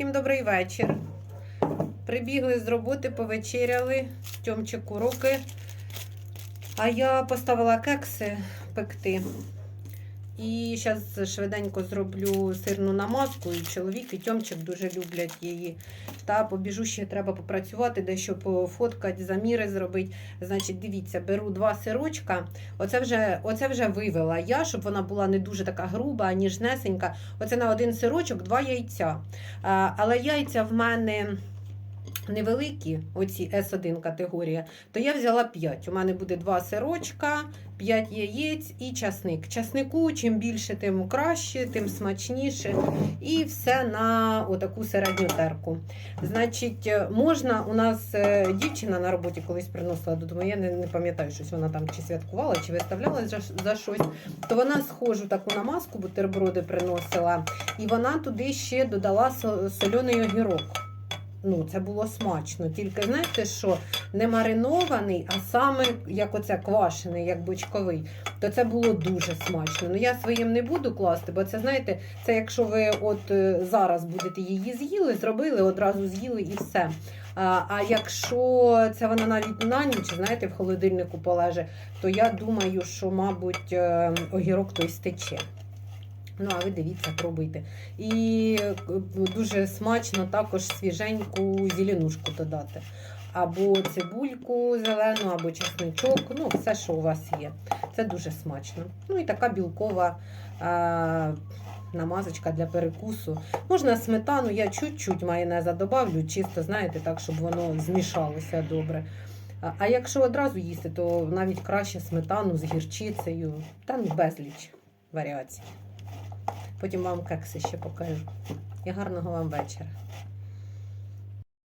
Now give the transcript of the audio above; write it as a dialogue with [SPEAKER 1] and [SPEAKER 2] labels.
[SPEAKER 1] Всім добрий вечір. Прибігли з роботи, повечеряли. Тьомчик уроки. А я поставила кекси пекти. І зараз швиденько зроблю сирну намазку. І чоловік, і Тьомчик дуже люблять її. Та побіжу ще треба попрацювати, дещо пофоткати, заміри зробити. Значить, дивіться, беру два сирочка. Оце вже, оце вже вивела я, щоб вона була не дуже така груба, ніжнесенька. Оце на один сирочок два яйця. Але яйця в мене невеликі, оці С1 категорія, то я взяла 5. У мене буде два сирочка, 5 яєць і часник. Часнику, чим більше, тим краще, тим смачніше. І все на отаку середню терку. Значить, е, можна, у нас е, дівчина на роботі колись приносила додому, я не, не пам'ятаю, щось вона там чи святкувала, чи виставляла за, за щось, то вона схожу таку намазку, бутерброди приносила, і вона туди ще додала со- соляний огірок. Ну, це було смачно. Тільки знаєте, що не маринований, а саме як оце квашений, як бочковий, то це було дуже смачно. Ну я своїм не буду класти, бо це знаєте, це якщо ви от е, зараз будете її з'їли, зробили, одразу з'їли і все. А, а якщо це вона навіть на ніч, знаєте, в холодильнику полеже, то я думаю, що, мабуть, е, огірок той стече. Ну, а ви дивіться, пробуйте. І е, дуже смачно також свіженьку зеленушку додати. Або цибульку зелену, або чесничок, ну, все, що у вас є. Це дуже смачно. Ну і така білкова а, намазочка для перекусу. Можна сметану, я чуть-чуть майонеза добавлю, чисто, знаєте, так, щоб воно змішалося добре. А, а якщо одразу їсти, то навіть краще сметану з гірчицею, там безліч варіацій. Потім вам кекси ще покажу. І гарного вам вечора.